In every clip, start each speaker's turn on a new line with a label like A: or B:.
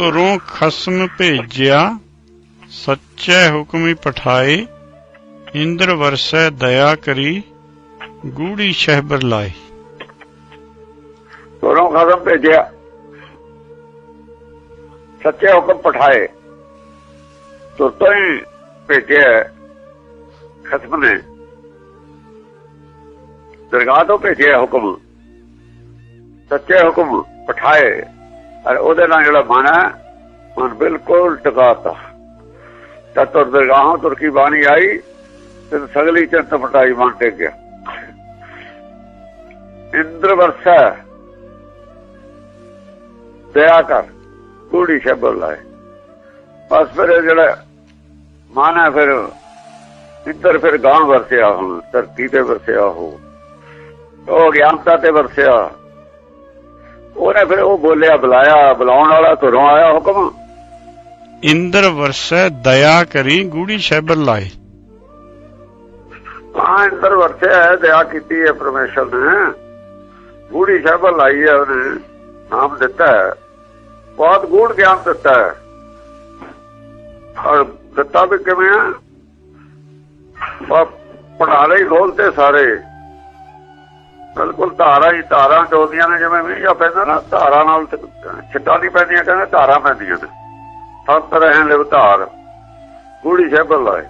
A: ਤੁਰੋਂ ਖਸਮ ਭੇਜਿਆ, ਸੱਚੇ ਹੁਕਮੀ ਪਠਾਏ, ਇੰਦਰ ਵਰਸੈ ਦਇਆ ਕਰੀ, ਗੂੜੀ ਸ਼ਹਿਬਰ ਲਾਏ।
B: ਦੋਨੋਂ ਖਸਮ ਭੇਜਿਆ, ਸੱਚੇ ਹੁਕਮ ਪਠਾਏ ਤੁਰਤੋਂ ਹੀ ਭੇਜਿਆ ਖਸਮ ਨੇ। ਦਰਗਾਹ ਤੋਂ ਭੇਜਿਆ ਹੁਕਮ, ਸੱਚੇ ਹੁਕਮ ਪਠਾਏ। ਔਰ ਉਹਦੇ ਨਾਲ ਜਿਹੜਾ ਮਨ ਹੈ ਮਨ ਬਿਲਕੁਲ ਟਿਕਾਤਾ। ਤਾਂ ਤੁਰ ਦਰਗਾਹੋਂ ਤੁਰਕੀ ਬਾਣੀ ਆਈ, ਤੇ ਸਗਲੀ ਚੰਤ ਮਟਾਈ ਮਨ ਟਿਕ ਗਿਆ। ਇੰਦਰ ਵਰਸਾ, ਦਇਆ ਕਰ, ਕੂੜੀ ਸ਼ਬਦ ਲਾਏ। ਬਸ ਫਿਰ ਜਿਹੜਾ ਮਨ ਹੈ ਫਿਰ, ਇੱਧਰ ਫਿਰ ਗਾਂ ਵਰਸਿਆ ਹੁਣ, ਧਰਤੀ ਤੇ ਵਰਸਿਆ ਹੋ ਉਹ ਗਿਆਨਤਾ ਤੇ ਵਰਸਿਆ। ਉਹਨੇ ਫਿਰ ਉਹ ਬੋਲਿਆ ਬੁਲਾਇਆ ਬੁਲਾਉਣ ਵਾਲਾ ਘਰੋਂ ਆਇਆ ਹੁਕਮ।
A: ਇੰਦਰ ਵਰਸੈ ਦਇਆ ਕਰੀ ਗੂੜੀ ਸ਼ਹਿਬਰ ਲਾਏ।
B: ਹਾਂ ਅੰਦਰ ਵਰਸਿਆ ਹੈ ਦਇਆ ਕੀਤੀ ਹੈ ਪਰਮੇਸ਼ਰ ਨੇ। ਗੂੜੀ ਸ਼ਬਦ ਲਾਈ ਹੈ ਉਹਨੇ ਨਾਮ ਦਿੱਤਾ ਹੈ। ਬਹੁਤ ਗੂੜ ਗਿਆਨ ਦਿੱਤਾ ਹੈ। ਔਰ ਦਿੱਤਾ ਵੀ ਕਿਵੇਂ ਆ ਪੜਾ ਲਈ ਖੋਲਤੇ ਸਾਰੇ। ਬਿਲਕੁਲ ਧਾਰਾਂ ਹੀ ਧਾਰਾਂ ਚੋਦੀਆਂ ਨੇ ਜਿਵੇਂ ਮੀਂਹ ਜਾਂ ਪੈਂਦਾ ਨਾ ਧਾਰਾਂ ਨਾਲ ਛਿੱਟਾਂ ਨਹੀਂ ਪੈਂਦੀਆਂ ਕਹਿੰਦੇ ਧਾਰਾਂ ਪੈਂਦੀਆਂ ਨੇ। ਸੱਤ ਰਹਿਣ ਲਿਵ ਧਾਰ ਗੂੜੀ ਸ਼ਬਦ ਲਾਏ।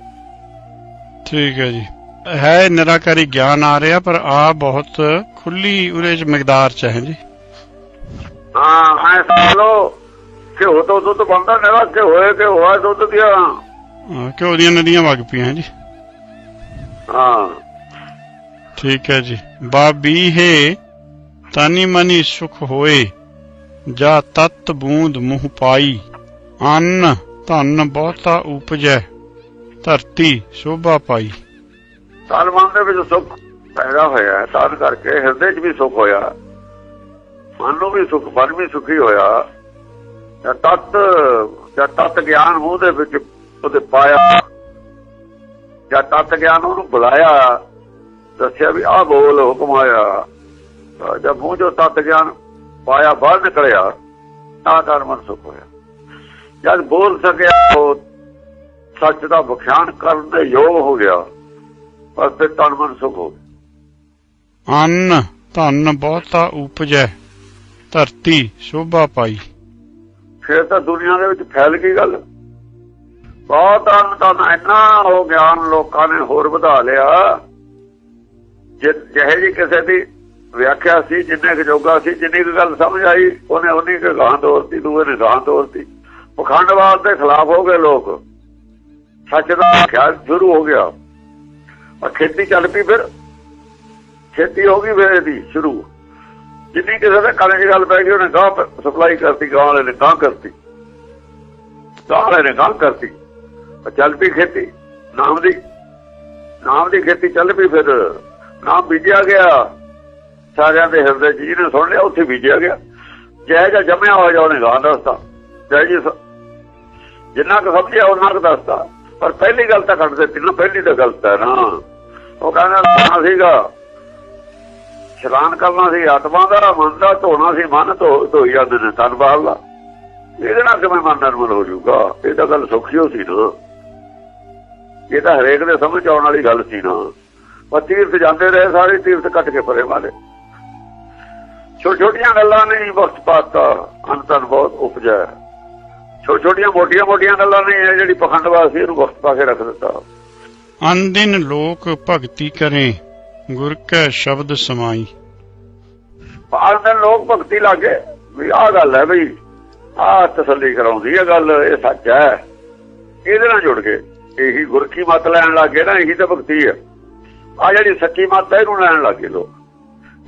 A: ਠੀਕ ਹੈ ਜੀ। ਹੈ ਨਿਰਾਕਾਰੀ ਗਿਆਨ ਆ ਰਿਹਾ ਪਰ ਆ ਬਹੁਤ ਖੁੱਲੀ ਉਹਦੇ ਚ ਮਿਕਦਾਰ ਚ ਹੈ ਜੀ।
B: ਹਾਂ ਸਮਝ ਲਓ ਕਿ ਉਹ ਤੋਂ ਦੁੱਧ ਬੰਦਾ ਨਰਾ ਕਿ ਹੋਏ ਕਿ ਹੋਆ ਦੁੱਧ ਦੀਆਂ।
A: ਹਾਂ, ਘਿਓ ਦੀਆਂ ਨਦੀਆਂ ਵਗ ਪਈਆਂ ਜੀ।
B: ਹਾਂ।
A: ਠੀਕ ਹੈ ਜੀ। ਬਾਬੀ ਹੈ ਤਾਨੀ ਮਨੀ ਸੁਖ ਹੋਏ ਜਾ ਤਤ ਬੂੰਦ ਮੁਹ ਪਾਈ ਅੰਨ ਧਨ ਬਹੁਤਾ ਉਪਜੈ ਧਰਤੀ ਸ਼ੋਭਾ ਪਾਈ।
B: ਤਨ ਮਨ ਦੇ ਵਿੱਚ ਸੁੱਖ ਪੈਦਾ ਹੋਇਆ ਹੈ, ਤਨ ਕਰਕੇ ਹਿਰਦੇ 'ਚ ਵੀ ਸੁਖ ਹੋਇਆ ਮਨ ਨੂੰ ਵੀ ਸੁਖ ਮਨ ਵੀ ਸੁਖੀ ਹੋਇਆ ਜਦ ਤਤ ਜਦ ਤਤ ਗਿਆਨ ਮੂੰਹ ਵਿੱਚ ਉਹਦੇ ਪਾਇਆ ਜਦ ਤਤ ਗਿਆਨ ਉਹਨੂੰ ਬੁਲਾਇਆ ਦੱਸਿਆ ਵੀ ਆਹ ਬੋਲ ਹੁਕਮ ਆਇਆ। ਤਾਂ ਜਦ ਮੂੰਹ ਚੋਂ ਤਤ ਗਿਆਨ ਪਾਇਆ ਬਾਹਰ ਨਿਕਲਿਆ ਤਾਂ ਤਨ ਮਨ ਸੁਖ ਹੋਇਆ। ਜਦ ਬੋਲ ਸਕਿਆ ਉਹ ਸੱਚ ਦਾ ਵਿਖਿਆਨ ਕਰਨ ਦੇ ਯੋਗ ਹੋ ਗਿਆ ਬਸ ਫਿਰ ਤਨ ਮਨ ਸੁਖ ਹੋ ਗਿਆ।
A: ਅੰਨ ਧਨ ਬਹੁਤਾ ਉਪਜੈ ਧਰਤੀ ਸ਼ੋਭਾ ਪਾਈ।
B: ਫਿਰ ਤਾਂ ਦੁਨੀਆ ਦੇ ਵਿੱਚ ਫੈਲ ਗਈ ਗੱਲ। ਬਹੁਤ ਅੰਨ ਤਾਂ ਇੰਨਾ ਹੋ ਗਿਆਨ ਲੋਕਾਂ ਨੇ ਹੋਰ ਵਧਾ ਲਿਆ। ਜਿ- ਜਿਹੇ ਜੀ ਕਿਸੇ ਦੀ ਵਿਆਖਿਆ ਸੀ, ਜਿੰਨੇ ਕੁ ਜੋਗਾ ਸੀ, ਜਿੰਨੀ ਕੁ ਗੱਲ ਸਮਝ ਆਈ, ਉਹਨੇ ਉਨੀ ਕੁ ਗਾਂ ਤੋਰਤੀ, ਦੂਏ ਨੇ ਗਾਂ ਤੋਰਤੀ। ਪਖੰਡਵਾਦ ਦੇ ਖਿਲਾਫ ਹੋ ਗਏ ਲੋਕ। ਸੱਚ ਦਾ ਖਿਆਲ ਸ਼ੁਰੂ ਹੋ ਗਿਆ। ਔਰ ਖੇਤੀ ਚੱਲ ਪਈ ਫਿਰ। ਖੇਤੀ ਹੋ ਗਈ ਫਿਰ ਇਹਦੀ ਸ਼ੁਰੂ। ਜਿੰਨੀ ਕਿਸੇ ਦੇ ਕੰਨ 'ਚ ਗੱਲ ਪੈ ਗਈ, ਉਹਨੇ ਗਾਂ ਸਪਲਾਈ ਕਰਤੀ ਗਾਂ ਵਾਲੇ ਨੇ ਗਾਂ ਕਰਤੀ। ਗਾਂ ਵਾਲੇ ਨੇ ਗਾਂ ਕਰਤੀ। ਚੱਲ ਪਈ ਖੇਤੀ। ਨਾਮ ਦੀ ਨਾਮ ਦੀ ਖੇਤੀ ਚੱਲ ਪਈ ਫਿਰ। ਨਾਮ ਬੀਜਿਆ ਗਿਆ। ਸਾਰਿਆਂ ਦੇ ਹਿਰਦੇ 'ਚ ਜਿਹਨੇ ਸੁਣ ਲਿਆ, ਉੱਥੇ ਬੀਜਿਆ ਗਿਆ। ਜੈ ਜਾਂ ਜੰਮਿਆ ਹੋਇਆ ਜਾਂ ਉਹਨੇ ਗਾਂ ਦੱਸਤਾ। ਜੈ ਜੀ ਜਿੰਨਾ ਕੁ ਸਮਝਿਆ ਉਹਨਾਂ ਕੁ ਦੱਸਦਾ ਪਰ ਪਹਿਲੀ ਗੱਲ ਤਾਂ ਕੱਢ ਦਿੱਤੀ ਨਾ, ਪਹਿਲੀ ਤਾਂ ਗਲਤ ਹੈ ਨਾ। ਉਹ ਕਹਿੰਦਾ ਨਾ ਸੀਗਾ। ਇਸ਼ਨਾਨ ਕਰਨਾ ਸੀ, ਆਤਮਾ ਦਾ, ਮਨ ਦਾ, ਧੋਣਾ ਸੀ, ਮਨ ਧੋਈ ਜਾਂਦੇ ਨੇ, ਤਨ ਬਾਹਰਲਾ ਇਹਦੇ ਨਾਲ ਕਿਵੇਂ ਮਨ ਨਰਮਲ ਹੋ ਜਾਊਗਾ? ਇਹ ਤਾਂ ਗੱਲ ਸੁਖਿਓ ਸੀ ਨਾ। ਇਹ ਤਾਂ ਹਰੇਕ ਦੇ ਸਮਝ ਆਉਣ ਵਾਲੀ ਗੱਲ ਸੀ ਨਾ। ਪਰ ਤੀਰਥ ਜਾਂਦੇ ਰਹੇ ਸਾਰੇ ਤੀਰਥ ਕੱਟ ਕੇ ਪਰੇ ਮਾਰੇ। ਛੋਟੀਆਂ ਛੋਟੀਆਂ ਗੱਲਾਂ ਨਹੀਂ ਵਕਤ ਪਾਤਾ ਅੰਤਨ ਬਹੁਤ ਉਪਜਾ। ਛੋਟੀਆਂ ਛੋਟੀਆਂ ਮੋਟੀਆਂ ਮੋਟੀਆਂ ਗੱਲਾਂ ਇਹ ਜਿਹੜੀ ਪਖੰਡਵਾਦ ਸੀ ਇਹਨੂੰ ਵਕਤ ਪਾ ਕੇ ਰੱਖ ਦਿੱਤਾ।
A: ਅਨਦਿਨ ਲੋਕ ਭਗਤੀ ਕਰੇ ਗੁਰ ਕੈ ਸ਼ਬਦ ਸਮਾਈ।
B: ਦੇ ਲੋਕ ਭਗਤੀ ਲਾਗੇ ਵੀ ਆਹ ਗੱਲ ਹੈ ਬਈ ਆਹ ਤਸੱਲੀ ਕਰਾਉਂਦੀ ਹੈ ਗੱਲ ਇਹ ਸੱਚ ਹੈ। ਇਹਦੇ ਨਾਲ ਜੁੜ ਕੇ ਇਹੀ ਗੁਰਕੀ ਮਤ ਲੈਣ ਲੱਗੇ ਨਾ ਇਹੀ ਤਾਂ ਭਗਤੀ ਹੈ। ਆ ਜਿਹੜੀ ਸੱਚੀ ਮਤ ਹੈ ਇਹਨੂੰ ਲੈਣ ਲੱਗੇ ਲੋਕ।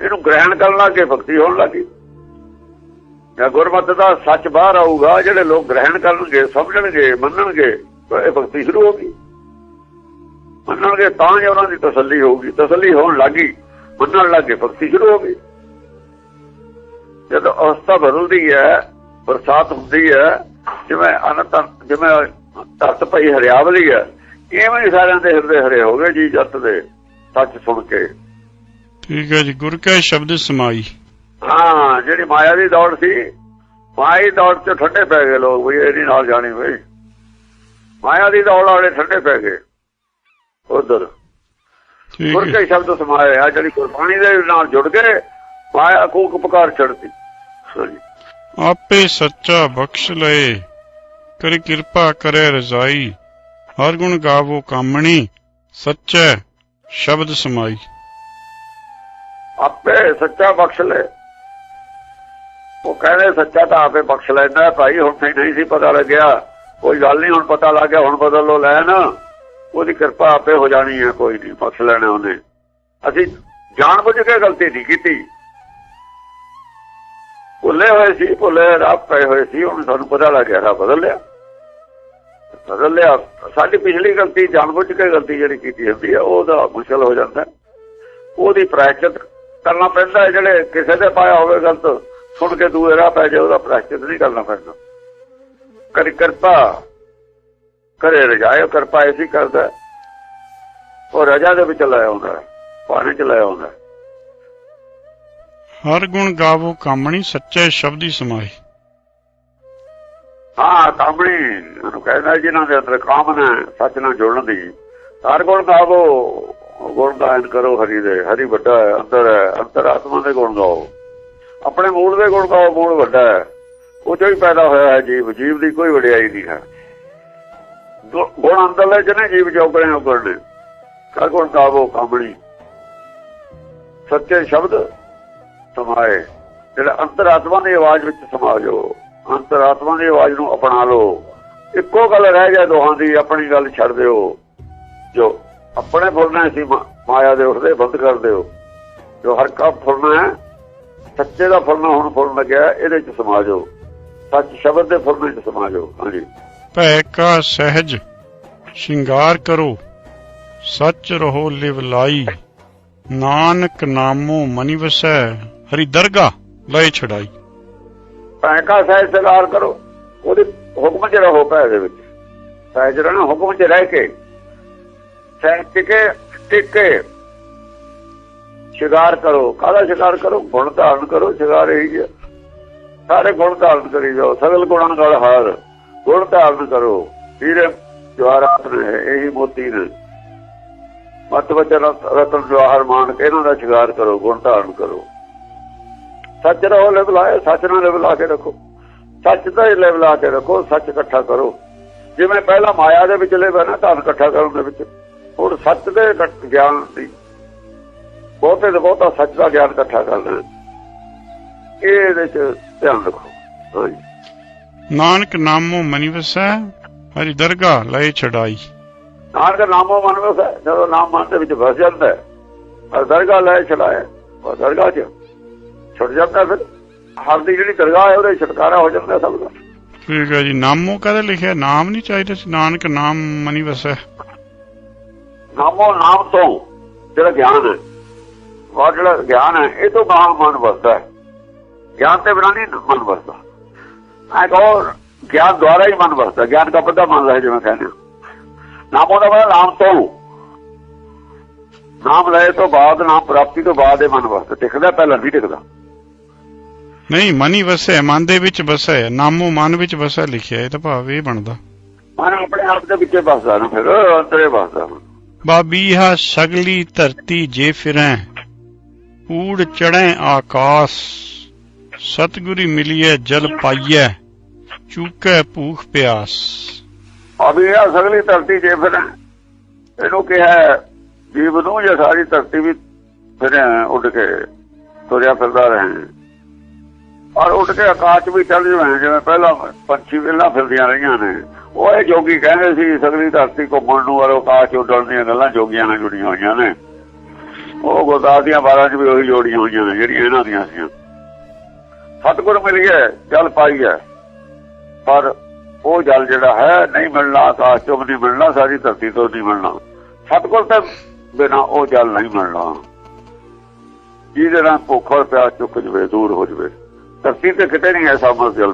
B: ਇਹਨੂੰ ਗ੍ਰਹਿਣ ਕਰਨ ਲੱਗੇ, ਭਗਤੀ ਹੋਣ ਲੱਗੀ। ਜਾਂ ਗੁਰਮਤ ਦਾ ਸੱਚ ਬਾਹਰ ਆਊਗਾ, ਜਿਹੜੇ ਲੋਕ ਗ੍ਰਹਿਣ ਕਰਨਗੇ, ਸਮਝਣਗੇ, ਮੰਨਣਗੇ, ਤਾਂ ਇਹ ਭਗਤੀ ਸ਼ੁਰੂ ਹੋਗੀ ਮੰਨਣਗੇ ਤਾਂ ਜੇ ਉਹਨਾਂ ਦੀ ਤਸੱਲੀ ਹੋਊਗੀ। ਤਸੱਲੀ ਹੋਣ ਲੱਗੀ, ਮੰਨਣ ਲੱਗੇ, ਭਗਤੀ ਸ਼ੁਰੂ ਹੋ ਗਈ। ਜਦੋਂ ਅਵਸਥਾ ਬਦਲਦੀ ਹੈ, ਬਰਸਾਤ ਹੁੰਦੀ ਹੈ, ਜਿਵੇਂ ਅਨੰਤ, ਜਿਵੇਂ ਧਰਤ ਪਈ ਹਰਿਆਵਲੀ ਹੈ, ਇਵੇਂ ਹੀ ਸਾਰਿਆਂ ਦੇ ਹਿਰਦੇ ਹਰੇ ਹੋ ਗਏ ਜੀ ਜੱਤ ਦੇ। ਸੱਚ ਸੁਣ ਕੇ।
A: ਠੀਕ ਹੈ ਜੀ ਗੁਰ ਕੈ ਸ਼ਬਦ ਸਮਾਈ।
B: ਹਾਂ ਜਿਹੜੀ ਮਾਇਆ ਦੀ ਦੌੜ ਸੀ ਮਾਈ ਦੌੜ ਚ ਠੰਡੇ ਪੈ ਗਏ ਲੋਕ ਵੀ ਇਹਦੀ ਨਾਲ ਜਾਣੀ ਬਈ ਮਾਇਆ ਦੀ ਦੌੜ ਵਾਲੇ ਠੰਡੇ ਪੈ ਗਏ ਉਧਰ। ਗੁਰ ਕੇ ਸ਼ਬਦ ਸਮਾਏ ਆ ਜਿਹੜੀ ਗੁਰਬਾਣੀ ਦੇ ਨਾਲ ਜੁੜ ਗਏ ਮਾਇਆ ਕੂਕ ਪੁਕਾਰ ਛੱਡਤੀ ਹਾਂਜੀ
A: ਆਪੇ ਸੱਚਾ ਬਖਸ਼ ਲਏ ਕਰੀ ਕਿਰਪਾ ਕਰੇ ਰਜ਼ਾਈ। ਹਰ ਗੁਣ ਗਾਵੋ ਕਾਮਣੀ ਸੱਚੈ ਸ਼ਬਦ ਸਮਾਈ।
B: ਆਪੇ ਸੱਚਾ ਬਖਸ਼ ਲੈ। ਉਹ ਕਹਿੰਦੇ, ਸੱਚਾ ਤਾਂ ਆਪੇ ਬਖਸ਼ ਲੈਂਦਾ ਭਾਈ, ਹੁਣ ਤੇ ਨਹੀਂ ਸੀ ਪਤਾ ਲੱਗਿਆ। ਕੋਈ ਗੱਲ ਨਹੀਂ, ਹੁਣ ਪਤਾ ਲੱਗ ਗਿਆ, ਹੁਣ ਬਦਲ ਲੋ ਲੈਣ। ਉਹਦੀ ਕਿਰਪਾ ਆਪੇ ਹੋ ਜਾਣੀ ਹੈ, ਕੋਈ ਨਹੀਂ, ਬਖਸ਼ ਲੈਣਾ ਉਹਨੇ। ਅਸੀਂ ਜਾਣ ਬੁੱਝ ਕੇ ਗਲਤੀ ਨਹੀਂ ਕੀਤੀ। ਭੁੱਲੇ ਹੋਏ ਸੀ, ਭੁੱਲੇ ਰੱਬ ਪਏ ਹੋਏ ਸੀ, ਹੁਣ ਸਾਨੂੰ ਪਤਾ ਲੱਗਿਆ ਰਾਹ ਬਦਲ ਲਿਆ। ਬਦਲ ਲਿਆ ਸਾਡੀ ਪਿਛਲੀ ਗਲਤੀ ਜਾਣ ਬੁੱਝ ਕੇ ਗਲਤੀ ਜਿਹੜੀ ਕੀਤੀ ਹੁੰਦੀ ਹੈ ਉਹਦਾ ਮੁਸ਼ਕਲ ਹੋ ਜਾਂਦਾ। ਉਹਦੀ ਪ੍ਰਾਇਸ਼ਚਿਤ ਕਰਨਾ ਪੈਂਦਾ ਜਿਹੜੇ ਕਿਸੇ ਦੇ ਪਾਇਆ ਹੋਵੇ ਗਲਤ ਸੁਣ ਕੇ ਦੂਏ ਰਾਹ ਪੈ ਜਾਏ ਉਹਦਾ ਪ੍ਰਾਇਸ਼ਚਿਤ ਨਹੀਂ ਕਰਨਾ ਪੈਂਦਾ ਕਰੀ ਕਿਰਪਾ ਕਰੇ ਰਜਾਇਓ ਕਿਰਪਾ ਐਸੀ ਕਰਦਾ। ਉਹ ਰਜਾ ਦੇ ਵਿੱਚ ਲਾਇਆ ਹੁੰਦਾ ਪਾਣੀ ਚ ਲਾਇਆ ਹੁੰਦਾ।
A: ਹਰ ਗੁਣ ਗਾਵੋ ਕਾਮਣੀ ਸੱਚੈ ਸ਼ਬਦੀ ਸਮਾਈ
B: ਹਾਂ ਕਾਮਣੀ ਉਹਨੂੰ ਕਹਿੰਦਾ ਜਿਨ੍ਹਾਂ ਦੇ ਅੰਦਰ ਕਾਮਨਾ ਹੈ, ਸੱਚ ਨਾਲ ਜੁੜਨ ਦੀ। ਹਰ ਗੁਣ ਗਾਵੋ ਗੁਣ ਗਾਇਨ ਕਰੋ ਹਰੀ ਦੇ। ਹਰੀ ਵੱਡਾ ਹੈ ਅੰਦਰ ਹੈ। ਅੰਤਰ ਆਤਮਾ ਦੇ ਗੁਣ ਗਾਓ। ਆਪਣੇ ਮੂਲ ਦੇ ਗੁਣ ਗਾਓ ਮੂਲ ਵੱਡਾ ਹੈ। ਉਹ ਚੋਂ ਹੀ ਪੈਦਾ ਹੋਇਆ ਹੈ ਜੀਵ। ਜੀਵ ਦੀ ਕੋਈ ਵਡਿਆਈ ਨਹੀਂ ਹੈ। ਗੁਣ ਅੰਦਰਲੇ ਜਿਹਨੇ ਜੀਵ ਜੋਗਣੇ ਉਗਣ ਨੇ। ਹਰ ਗੁਣ ਗਾਵੋ ਕਾਮਣੀ। ਸੱਚੇ ਸ਼ਬਦ ਸਮਾਏ। ਜਿਹੜਾ ਅੰਤਰਾਤਮਾ ਦੀ ਆਵਾਜ਼ ਵਿੱਚ ਸਮਾ ਜਾਓ ਅੰਤਰਾਤਮਾ ਦੀ ਆਵਾਜ਼ ਨੂੰ ਅਪਣਾ ਲਓ। ਇੱਕੋ ਗੱਲ ਰਹਿ ਗਿਆ ਦੋਹਾਂ ਦੀ ਆਪਣੀ ਗੱਲ ਛੱਡ ਦਿਓ। ਜੋ ਆਪਣੇ ਫੁੱਲਣਾ ਸੀ ਮਾਇਆ ਦੇ ਉਸਦੇ ਬੰਦ ਕਰ ਦਿਓ। ਜੋ ਹਰ ਫੁੱਲਣਾ ਹੈ ਸੱਚੇ ਦਾ ਫੁੱਲਣਾ ਹੁਣ ਫੁੱਲਣ ਲੱਗਿਆ ਇਹਦੇ ਚ ਸਮਾ ਜਾਓ ਸੱਚ ਸ਼ਬਦ ਦੇ ਫੁੱਲਣੇ ਚ ਸਮਾ ਜਾਓ ਹਾਂਜੀ।
A: ਭੈ ਕਾ ਸਹਿਜ ਸ਼ਿੰਗਾਰ ਕਰੋ। ਸੱਚ ਰਹੋ ਲਿਵ ਲਾਈ। ਨਾਨਕ ਨਾਮੋ ਮਨਿ ਵਸੈ। ਹਰੀ ਦਰਗਾ ਲੈ ਛੜਾਈ
B: ਪੈਕਾ ਸਹਿਜ ਸਗਾਰ ਕਰੋ। ਉਹਦੇ ਹੁਕਮ 'ਚ ਰਹੋ ਭੈ ਦੇ ਵਿੱਚ ਸਹਿਜ ਰਹਿਣਾ ਹੁਕਮ 'ਚ ਰਹਿ ਕੇ ਸਹਿਜ ਟਿਕੇ ਟਿਕੇ। ਸ਼ਿਕਾਰ ਕਰੋ। ਕਾਹਦਾ ਸ਼ਿਕਾਰ ਕਰੋ? ਗੁਣ ਧਾਰਨ ਕਰੋ, ਸ਼ਿਕਾਰ ਇਹੀ ਹੈ ਸਾਰੇ ਗੁਣ ਧਾਰਨ ਕਰੀ ਜਾਓ। ਸਗਲ ਗੁਣਾਂ ਨਾਲ ਹਾਰ। ਗੁਣ ਧਾਰਨ ਕਰੋ। ਵੀਰੇ ਜਵਾਰਾਤ ਨੇ ਇਹੀ ਮੋਤੀ ਨੇ। ਮਤ ਵਚਨ ਰਤਨ ਜਵਾਹਰ ਮਾਨ ਕੇ ਇਹਨਾਂ ਦਾ ਸ਼ਿਕਾਰ ਕਰੋ, ਗੁਣ ਧਾਰਨ ਕਰੋ। ਸੱਚ ਰਹੋ ਲਿਵ ਲਾਏ ਸੱਚ ਨਾਲ ਲਿਵ ਲਾ ਕੇ ਰੱਖੋ। ਸੱਚ ਦਾ ਹੀ ਲਿਵ ਲਾ ਕੇ ਰੱਖੋ ਸੱਚ ਇਕੱਠਾ ਕਰੋ। ਜਿਵੇਂ ਪਹਿਲਾਂ ਮਾਇਆ ਦੇ ਵਿੱਚ ਲਿਵ ਨਾ ਧਨ ਇਕੱਠਾ ਕਰਨ ਦੇ ਵਿੱਚ। ਹੁਣ ਸੱਚ ਦੇ ਗਿਆਨ ਦੀ ਬਹੁਤੇ ਤੋਂ ਬਹੁਤਾ ਸੱਚ ਦਾ ਗਿਆਨ ਇਕੱਠਾ ਕਰਨਾ ਇਹ ਇਹਦੇ ਚ ਧਿਆਨ ਰੱਖੋ।
A: ਨਾਨਕ ਨਾਮੋ ਮਨਿ ਵਸੈ ਹਰੀ ਦਰਗਾ ਲੈ ਛੜਾਈ
B: ਨਾਨਕ ਨਾਮੋ ਮਨ ਹੈ, ਜਦੋਂ ਨਾਮ ਮਨ ਦੇ ਵਿੱਚ ਵਸ ਜਾਂਦਾ ਹੈ ਪਰ ਦਰਗਾਹ ਲੈ ਚਲਾਏ ਉਹ ਦਰਗਾਹ ਚ ਛੁੱਟ ਜਾਂਦਾ ਫਿਰ। ਹਰ ਦੀ ਜਿਹੜੀ ਦਰਗਾਹ ਹੈ ਉਹਦੇ ਛੁਟਕਾਰਾ ਹੋ ਜਾਂਦਾ ਸਭ ਦਾ।
A: ਠੀਕ ਹੈ ਜੀ। ਨਾਮੋ ਕਦੇ ਲਿਖਿਆ? ਨਾਮ ਨਹੀਂ ਚਾਹੀਦਾ ਸੀ? ਨਾਨਕ ਨਾਮ ਮਨਿ ਵਸੈ।
B: ਨਾਮੋ ਨਾਮ ਤੋਂ ਜਿਹੜਾ ਗਿਆਨ ਹੈ ਉਹ ਜਿਹੜਾ ਗਿਆਨ ਹੈ ਇਹ ਤੋਂ ਬਾਹਰ ਮਨ ਵਸਦਾ ਹੈ। ਗਿਆਨ ਤੇ ਬਿਨਾਂ ਨਹੀਂ ਮਨ ਵਸਦਾ। ਮੈਂ ਕਹੋ ਗਿਆਨ ਦੁਆਰਾ ਹੀ ਮਨ ਵਸਦਾ। ਗਿਆਨ ਦਾ ਪਤਾ ਮਨ ਹੈ ਜਿਵੇਂ ਕਹਿੰਦੇ। ਨਾਮੋ ਦਾ ਮਤਲਬ ਨਾਮ ਤੋਂ। ਨਾਮ ਲਏ ਤੋਂ ਬਾਅਦ ਨਾਮ ਪ੍ਰਾਪਤੀ ਤੋਂ ਬਾਅਦ ਇਹ ਮਨ ਵਸਦਾ। ਟਿਕਦਾ ਪਹਿਲਾਂ ਨਹੀਂ ਟਿਕਦਾ।
A: ਨਹੀਂ ਮਨਿ ਵਸੈ ਮਨ ਦੇ ਵਿੱਚ ਵਸੈ ਨਾਮੋ ਮਨ ਵਿੱਚ ਵਸੈ ਲਿਖਿਆ ਇਹ ਤਾਂ ਭਾਵ ਇਹ ਬਣਦਾ।
B: ਮਨ ਆਪਣੇ ਆਪ ਦੇ ਵਿੱਚੇ ਵਸਦਾ ਨਾ ਫਿਰ ਅੰਤਰੇ ਵਸਦਾ।
A: ਬਾਬੀਹਾ ਸਗਲੀ ਧਰਤੀ ਜੇ ਫਿਰੈ ਊੜ ਚੜੈ ਆਕਾਸ। ਸਤਗੁਰੀ ਮਿਲਿਐ ਜਲ ਪਾਈਐ ਚੂਕੈ ਭੂਖ ਪਿਆਸ।
B: ਅਭੀ ਇਹ ਸਗਲੀ ਧਰਤੀ ਜੇ ਫਿਰ ਇਹਨੂੰ ਕਿਹਾ ਜੀਵ ਨੂੰ ਜੇ ਸਾਰੀ ਧਰਤੀ ਵੀ ਫਿਰ ਉੱਡ ਕੇ ਤੁਰਿਆ ਫਿਰਦਾ ਰਹੇ। ਔਰ ਉੱਡ ਕੇ ਆਕਾਸ਼ ਵੀ ਚੱਲ ਜਾਵੇ ਜਿਵੇਂ ਪਹਿਲਾਂ ਪੰਛੀ ਵੇਲਾ ਫਿਰਦੀਆਂ ਰਹੀਆਂ ਨੇ। ਉਹ ਇਹ ਜੋਗੀ ਕਹਿੰਦੇ ਸੀ, ਸਗਲੀ ਧਰਤੀ ਘੁੰਮਣ ਨੂੰ ਔਰ ਆਕਾਸ਼ ਉੱਡਣ ਦੀਆਂ ਗੱਲਾਂ ਜੋਗੀਆਂ ਨਾਲ ਜੁੜੀਆਂ ਹੋਈਆਂ ਨੇ। ਉਹ ਗੁਰਦਾਸ ਦੀਆਂ ਬਾਰਾਂ 'ਚ ਵੀ ਉਹੀ ਜੋੜੀਆਂ ਹੋਈਆਂ ਨੇ, ਜਿਹੜੀਆਂ ਇਹਨਾਂ ਦੀਆਂ ਸੀ ਸਤਿਗੁਰ ਮਿਲ ਗਿਆ, ਜਲ ਪਾਈ ਹੈ। ਪਰ ਉਹ ਜਲ ਜਿਹੜਾ ਹੈ, ਨਹੀਂ ਮਿਲਣਾ, ਆਕਾਸ਼ ਚੋਂ ਨਹੀਂ ਮਿਲਣਾ, ਸਾਰੀ ਧਰਤੀ ਤੋਂ ਨਹੀਂ ਮਿਲਣਾ। ਸਤਿਗੁਰ ਤੇ ਬਿਨਾ ਉਹ ਜਲ ਨਹੀਂ ਮਿਲਣਾ। ਜਿਹਦੇ ਨਾਲ ਭੁੱਖ ਔਰ ਪਿਆਸ ਚੁੱਕ ਜਵੇ, ਦੂਰ ਹੋ ਜਵੇ। ਧਰਤੀ ਤੇ ਕਿਤੇ ਨਹੀਂ ਐਸਾ ਮਸ ਜਲ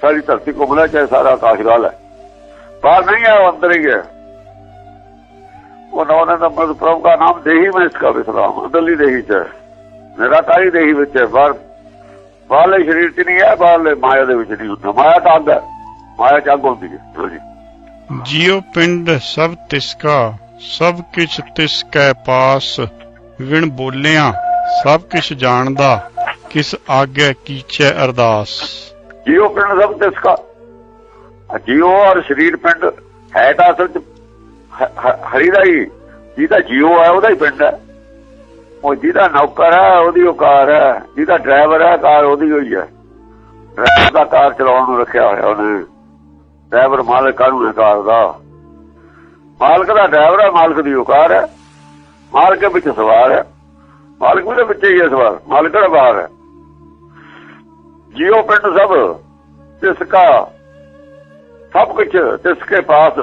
B: ਸਾਰੀ ਧਰਤੀ ਘੁੰਮਣਾ ਚਾਹੇ ਸਾਰਾ ਆਕਾਸ਼ ਗਾਲ ਹੈ ਬਾਹਰ ਨਹੀਂ ਹੈ ਅੰਦਰ ਹੀ ਹੈ। ਉਹ ਨਾਮ ਦਾ ਮਤ ਪ੍ਰਭੂ ਦਾ ਨਾਮ ਦੇਹੀ ਮੈਂ ਇਸਕਾ ਵਿਸਰਾਮ ਅੰਦਰਲੀ ਦੇਹੀ ਚ ਹੈ। ਵਿੱਚ ਹੈ, ਬਾਹਰ ਬਾਹਰਲੇ ਸਰੀਰ 'ਚ ਨਹੀਂ ਹੈ, ਬਾਹਰਲੇ ਮਾਇਆ ਦੇ ਵਿੱਚ ਨਹੀਂ ਹੁੰਦਾ। ਮਾਇਆ ਤਾਂ ਅੰਗ ਹੈ। ਮਾਇਆ ਚੰਗ ਅੰਗ ਹੁੰਦੀ ਹੈ। ਹਾਂਜੀ
A: ਜਿਉ ਪਿੰਡ ਸਭ ਤਿਸਕਾ, ਸਭ ਕਿਛ ਤਿਸ ਕੈ ਪਾਸ। ਵਿਣ ਬੋਲਿਆ, ਸਭ ਕਿਛ ਜਾਣਦਾ। ਕਿਸ ਆਗੇ ਕੀਚੈ ਅਰਦਾਸ?
B: ਜੀਓ ਪਿੰਡ ਸਭ ਤਿਸਕਾ। ਜੀਓ ਔਰ ਸਰੀਰ ਪਿੰਡ ਹੈ ਤਾਂ ਅਸਲ ਚ ਹਰੀ ਦਾ ਹੀ, ਜਿਹਦਾ ਜੀਓ ਹੈ ਉਹਦਾ ਹੀ ਪਿੰਡ ਹੈ। ਉਹ ਜਿਹਦਾ ਨੌਕਰ ਹੈ, ਉਹਦੀ ਉਹ ਕਾਰ ਹੈ, ਜਿਹਦਾ ਡਰਾਈਵਰ ਹੈ, ਕਾਰ ਉਹਦੀ ਹੋਈ ਹੈ। ਡਰਾਈਵਰ ਦਾ ਕਾਰ ਚਲਾਉਣ ਨੂੰ ਰੱਖਿਆ ਹੋਇਆ ਉਹਨੇ। ਡਰਾਈਵਰ ਮਾਲਕ ਕਾਹਨੂੰ ਹੈ ਕਾਰ ਦਾ? ਮਾਲਕ ਦਾ ਡਰਾਈਵਰ ਹੈ, ਮਾਲਕ ਦੀ ਉਹ ਕਾਰ ਹੈ। ਮਾਲਕ ਵਿੱਚ ਸਵਾਰ ਹੈ। ਮਾਲਕ ਵੀ ਵਿੱਚ ਹੀ ਹੈ ਸਵਾਰ। ਮਾਲਕ ਦਾ ਬਾਹਰ ਹੈ। ਜੀਓ ਪਿੰਡ ਸਭ, ਤਿਸਕਾ, ਸਭ ਕੁਝ ਤਿਸਕੇ ਪਾਸ।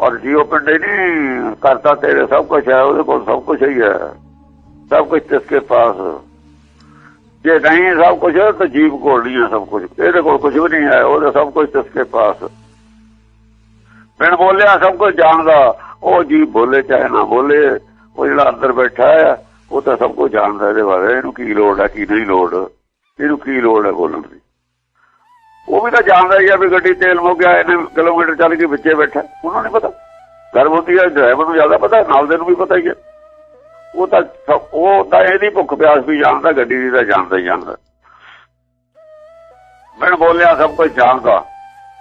B: ਔਰ ਜੀਓ ਪਿੰਡ ਹੀ ਨਹੀਂ ਕਰਤਾ ਤੇਰੇ ਸਭ ਕੁਝ ਹੈ, ਉਹਦੇ ਕੋਲ ਸਭ ਕੁਝ ਹੀ ਹੈ। ਸਭ ਕੁਝ ਤਿਸਕੇ ਪਾਸ। ਜੇ ਨਹੀਂ ਸਭ ਕੁਝ ਤਾਂ ਜੀਵ ਕੋਲ ਨਹੀਂ ਹੈ ਸਭ ਕੁਝ ਇਹਦੇ ਕੋਲ ਕੁਝ ਵੀ ਨਹੀਂ ਹੈ, ਉਹਦੇ ਸਭ ਕੁਝ ਤਿਸਕੇ ਪਾਸ। ਬਿਨ ਬੋਲਿਆ ਸਭ ਕੁਝ ਜਾਣਦਾ, ਉਹ ਜੀਵ ਬੋਲੇ ਚਾਹੇ ਨਾ ਬੋਲੇ, ਉਹ ਜਿਹੜਾ ਅੰਦਰ ਬੈਠਾ ਹੈ, ਉਹ ਤਾਂ ਸਭ ਕੁਝ ਜਾਣਦਾ ਇਹਦੇ ਬਾਰੇ, ਇਹਨੂੰ ਕੀ ਲੋੜ ਹੈ, ਕੀ ਨਹੀਂ ਲੋੜ। ਇਹਨੂੰ ਕੀ ਲੋੜ ਹੈ ਬੋਲਣ ਦੀ? ਉਹ ਵੀ ਤਾਂ ਜਾਣਦਾ ਹੀ ਆ ਵੀ ਗੱਡੀ ਤੇਲ ਮੁੱਕ ਗਿਆ ਇਹਨੇ ਕਿਲੋਮੀਟਰ ਚੱਲ ਕੇ ਵਿੱਚੇ ਬੈਠਾ। ਉਹਨਾਂ ਨੂੰ ਪਤਾ। ਗਰਭਵਤੀ ਹੈ ਡਰਾਈਵਰ ਨੂੰ ਜ਼ਿਆਦਾ ਪਤਾ, ਨਾਲ ਦੇ ਨੂੰ ਵੀ ਪਤਾ ਹੀ ਹੈ ਉਹ ਤਾਂ ਉਹ ਤਾਂ ਇਹਦੀ ਭੁੱਖ ਪਿਆਸ ਵੀ ਜਾਣਦਾ, ਗੱਡੀ ਦੀ ਤਾਂ ਜਾਣਦਾ ਹੀ ਜਾਣਦਾ। ਮੈਂ ਬੋਲਿਆ, ਸਭ ਕੁਝ ਜਾਣਦਾ।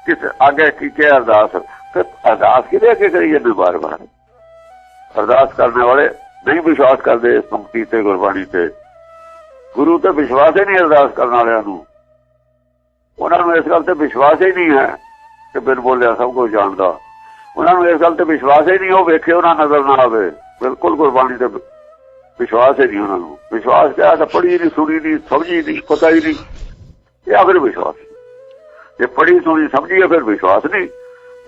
B: ਕਿਸ ਅੱਗੇ ਕੀ ਕੀ ਅਰਦਾਸ? ਫਿਰ ਅਰਦਾਸ ਕਿਹਦੇ ਅੱਗੇ ਕਰੀ ਜਾਂਦੇ ਬਾਰ-ਬਾਰ? ਅਰਦਾਸ ਕਰਨ ਵਾਲੇ ਨਹੀਂ ਵਿਸ਼ਵਾਸ ਕਰਦੇ ਇਸ ਪੰਕਤੀ ਤੇ, ਗੁਰਬਾਣੀ ਤੇ। ਗੁਰੂ ਤੇ ਵਿਸ਼ਵਾਸ ਹੀ ਨਹੀਂ ਅਰਦਾਸ ਕਰਨ ਵਾਲਿਆਂ ਨੂੰ। ਉਹਨਾਂ ਨੂੰ ਇਸ ਗੱਲ ਤੇ ਵਿਸ਼ਵਾਸ ਹੀ ਨਹੀਂ ਹੈ ਕਿ ਬਿਨ ਬੋਲਿਆ ਸਭ ਕੁਝ ਜਾਣਦਾ। ਉਹਨਾਂ ਨੂੰ ਇਸ ਗੱਲ ਤੇ ਵਿਸ਼ਵਾਸ ਹੀ ਨਹੀਂ, ਉਹ ਵੇਖੇ ਉਹਨਾਂ ਨਜ਼ਰ ਨਾ ਆਵੇ। ਬਿਲਕੁਲ ਗੁਰਬਾਣੀ ਤੇ ਵਿਸ਼ਵਾਸ ਹੀ ਨਹੀਂ ਉਹਨਾਂ ਨੂੰ। ਵਿਸ਼ਵਾਸ ਕਿਹਾ ਤਾਂ ਪੜ੍ਹੀ ਨਹੀਂ, ਸੁਣੀ ਨਹੀਂ, ਸਮਝੀ ਨਹੀਂ, ਪਤਾ ਹੀ ਨਹੀਂ। ਇਹ ਆ ਫਿਰ ਵਿਸ਼ਵਾਸ ਜੇ ਪੜ੍ਹੀ ਸੁਣੀ, ਸਮਝੀ ਹੈ, ਫਿਰ ਵਿਸ਼ਵਾਸ ਨਹੀਂ।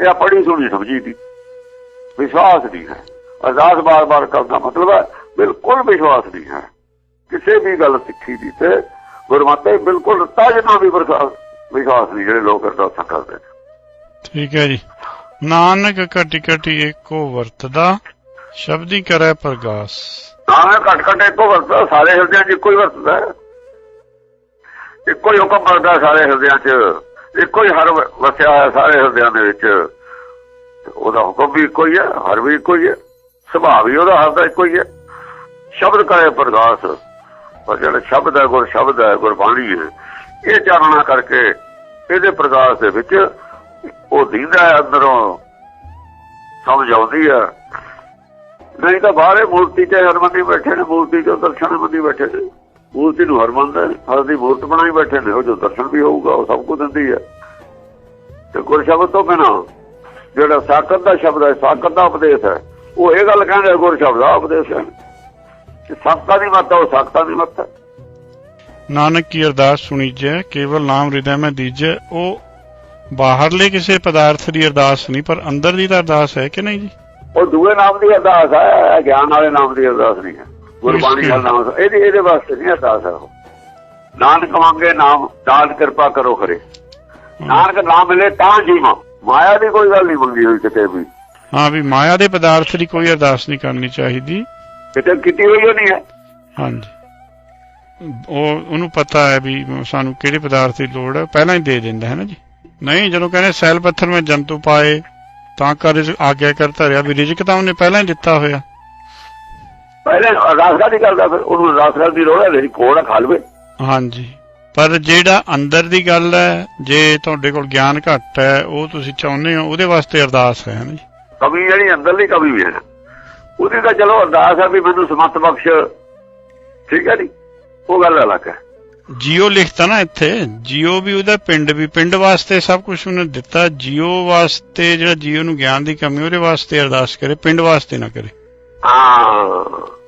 B: ਇਹ ਆ ਪੜ੍ਹੀ ਸੁਣੀ, ਸਮਝੀ ਨਹੀਂ। ਵਿਸ਼ਵਾਸ ਨਹੀਂ ਹੈ। ਅਰਦਾਸ ਬਾਰ-ਬਾਰ ਕਰਨ ਦਾ ਮਤਲਬ ਹੈ, ਬਿਲਕੁਲ ਵਿਸ਼ਵਾਸ ਨਹੀਂ ਹੈ। ਕਿਸੇ ਵੀ ਗੱਲ ਸਿੱਖੀ ਦੀ ਤੇ ਗੁਰਮਤਿ ਬਿਲਕੁਲ ਤਜ ਨਾ ਵੀ ਵਿਸ਼ਵਾਸ ਨਹੀਂ ਜਿਹੜੇ ਲੋਕ ਅਰਦਾਸਾਂ ਕਰਦੇ
A: ਠੀਕ ਹੈ ਜੀ। ਨਾਨਕ ਘਟੀ ਘਟੀ ਏਕੋ ਵਰਤਦਾ ਸ਼ਬਦੀ ਕਰੈ ਪ੍ਰਗਾਸ।
B: ਨਾਨਕ ਘਟ ਘਟ ਇੱਕੋ ਵਰਤਦਾ ਸਾਰੇ ਹਿਰਦਿਆਂ 'ਚ ਇੱਕੋ ਹੀ ਵਰਤਦਾ। ਹੈ। ਇੱਕੋ ਹੀ ਹੁਕਮ ਕਰਦਾ ਸਾਰੇ ਹਿਰਦਿਆਂ 'ਚ ਇੱਕੋ ਹੀ ਹਰ ਵਸਿਆ ਹੋਇਆ ਸਾਰੇ ਹਿਰਦਿਆਂ ਦੇ ਵਿੱਚ। ਉਹਦਾ ਹੁਕਮ ਵੀ ਇੱਕੋ ਹੀ ਹੈ ਹਰ ਵੀ ਇੱਕੋ ਹੀ ਹੈ। ਸੁਭਾਅ ਵੀ ਉਹਦਾ ਹਰ ਦਾ ਇੱਕੋ ਹੀ ਹੈ। ਸ਼ਬਦ ਕਰੇ ਪ੍ਰਗਾਸ। ਪਰ ਜਿਹੜਾ ਸ਼ਬਦ ਹੈ, ਗੁਰ ਸ਼ਬਦ ਹੈ, ਗੁਰਬਾਣੀ ਹੈ, ਇਹ ਚਾਨਣਾ ਕਰਕੇ ਇਹਦੇ ਪ੍ਰਕਾਸ਼ ਦੇ ਵਿੱਚ ਉਹ ਦੀਂਦਾ ਹੈ ਅੰਦਰੋਂ। ਸਮਝ ਆਉਂਦੀ ਹੈ। ਨਹੀਂ ਤਾਂ ਬਾਹਰੇ ਮੂਰਤੀ ਤੇ ਹਰਮੰਦੀ ਬੈਠੇ ਨੇ, ਮੂਰਤੀ ਚੋਂ ਦਰਸ਼ਨ ਮੰਦੀ ਬੈਠੇ ਨੇ। ਮੂਰਤੀ ਨੂੰ ਹਰਮੰਦਰ ਹਰ ਦੀ ਮੂਰਤ ਬਣਾਈ ਬੈਠੇ ਨੇ, ਉਹ ਜੋ ਦਰਸ਼ਨ ਵੀ ਹੋਊਗਾ, ਉਹ ਸਭ ਕੁਝ ਦਿੰਦੀ ਹੈ। ਤੇ ਗੁਰ ਸ਼ਬਦ ਤੋਂ ਬਿਨਾਂ ਜਿਹੜਾ ਸਾਕਤ ਦਾ ਸ਼ਬਦ ਹੈ ਸਾਕਤ ਦਾ ਉਪਦੇਸ਼ ਹੈ, ਉਹ ਇਹ ਗੱਲ ਕਹਿੰਦਾ ਗੁਰ ਸ਼ਬਦ ਦਾ ਉਪਦੇਸ਼ ਹੈ। ਕਿ ਸਾਕਤਾ ਦੀ ਮੱਤ ਉਹ ਸਾਕਤਾ ਦੀ ਮੱਤ
A: ਨਾਨਕ ਕੀ ਅਰਦਾਸ ਸੁਣੀਜੈ ਕੇਵਲ ਨਾਮ ਹਿਰਦੈ ਮੈਂ ਦੀਜੈ ਉਹ ਬਾਹਰਲੇ ਕਿਸੇ ਪਦਾਰਥ ਦੀ ਅਰਦਾਸ ਨਹੀਂ ਪਰ ਅੰਦਰ ਦੀ ਤਾਂ ਅਰਦਾਸ ਹੈ ਕਿ ਨਹੀਂ ਜੀ?
B: ਉਹ ਦੂਏ ਨਾਮ ਦੀ ਅਰਦਾਸ ਹੈ ਗਿਆਨ ਵਾਲੇ ਨਾਮ ਦੀ ਅਰਦਾਸ ਨਹੀਂ ਹੈ। ਗੁਰਬਾਣੀ ਦਾ ਨਾਮ ਇਹਦੇ ਇਹਦੇ ਵਾਸਤੇ ਨਹੀਂ ਅਰਦਾਸ ਹੈ ਉਹ। ਨਾਨਕ ਮੰਗੇ ਨਾਮ ਦਾਨ ਕਿਰਪਾ ਕਰੋ ਖਰੇ ਨਾਨਕ ਨਾਮ ਮਿਲੇ ਤਾਂ ਜੀਵਾਂ। ਮਾਇਆ ਦੀ ਕੋਈ ਗੱਲ ਨਹੀਂ ਮੰਗੀ ਹੋਈ ਕਿਤੇ ਵੀ।
A: ਹਾਂ ਵੀ ਮਾਇਆ ਦੇ ਪਦਾਰਥ ਦੀ ਕੋਈ ਅਰਦਾਸ ਨਹੀਂ ਕਰਨੀ ਚਾਹੀਦੀ।
B: ਕਿਤੇ ਕੀਤੀ ਹੋਈ ਉਹ ਨਹੀਂ ਹੈ
A: ਹਾਂਜੀ। ਉਹ ਉਹਨੂੰ ਪਤਾ ਹੈ ਵੀ ਸਾਨੂੰ ਕਿਹੜੇ ਪਦਾਰਥ ਦੀ ਲੋੜ ਹੈ। ਪਹਿਲਾਂ ਹੀ ਦੇ ਦਿੰਦਾ ਹੈ ਨਾ ਜੀ। ਨਹੀਂ ਜਦੋਂ ਕਹਿੰਦੇ ਸੈਲ ਪੱਥਰ ਵਿੱਚ ਜੰਤੂ ਪਾਏ ਤਾਂ ਕਰ ਆਗਿਆ ਕਰ ਧਰਿਆ। ਵੀ ਰਿਜ਼ਕ ਤਾਂ ਉਹਨੇ ਪਹਿਲਾਂ ਹੀ ਦਿੱਤਾ ਹੋਇਆ।
B: ਪਹਿਲੇ ਅਰਦਾਸ ਕਾਹਦੀ ਕਰਦਾ ਫਿਰ ਉਹਨੂੰ ਅਰਦਾਸ ਕਰਨ ਦੀ ਲੋੜ ਹੈ ਜਿਹੜੀ ਕੋੜ ਖਾ ਲਵੇ।
A: ਹਾਂਜੀ। ਪਰ ਜਿਹੜਾ ਅੰਦਰ ਦੀ ਗੱਲ ਹੈ ਜੇ ਤੁਹਾਡੇ ਕੋਲ ਗਿਆਨ ਘੱਟ ਹੈ ਉਹ ਤੁਸੀਂ ਚਾਹੁੰਦੇ ਹੋ ਉਹਦੇ ਵਾਸਤੇ ਅਰਦਾਸ ਹੈ ਨਾ ਜੀ।
B: ਕਮੀ ਜਿਹੜੀ ਅੰਦਰਲੀ ਕਮੀ ਵੀ ਹੈ। ਉਹਦੀ ਤਾਂ ਚਲੋ ਅਰਦਾਸ ਹੈ ਵੀ ਮੈਨੂੰ ਸਮਤ ਬਖਸ਼। ਠੀਕ ਹੈ ਜੀ? ਉਹ ਗੱਲ ਅਲੱਗ ਹੈ।
A: ਜੀਓ ਲਿਖਤਾ ਨਾ ਇੱਥੇ। ਜੀਓ ਵੀ ਉਹਦਾ ਪਿੰਡ ਵੀ ਪਿੰਡ ਵਾਸਤੇ ਸਭ ਕੁਝ ਉਹਨੇ ਦਿੱਤਾ। ਜੀਓ ਵਾਸਤੇ ਜਿਹੜਾ ਜੀਓ ਨੂੰ ਗਿਆਨ ਦੀ ਕਮੀ ਉਹਦੇ ਵਾਸਤੇ ਅਰਦਾਸ ਕਰੇ ਪਿੰਡ ਵਾਸਤੇ ਨਾ ਕਰੇ।
B: ਹਾਂ।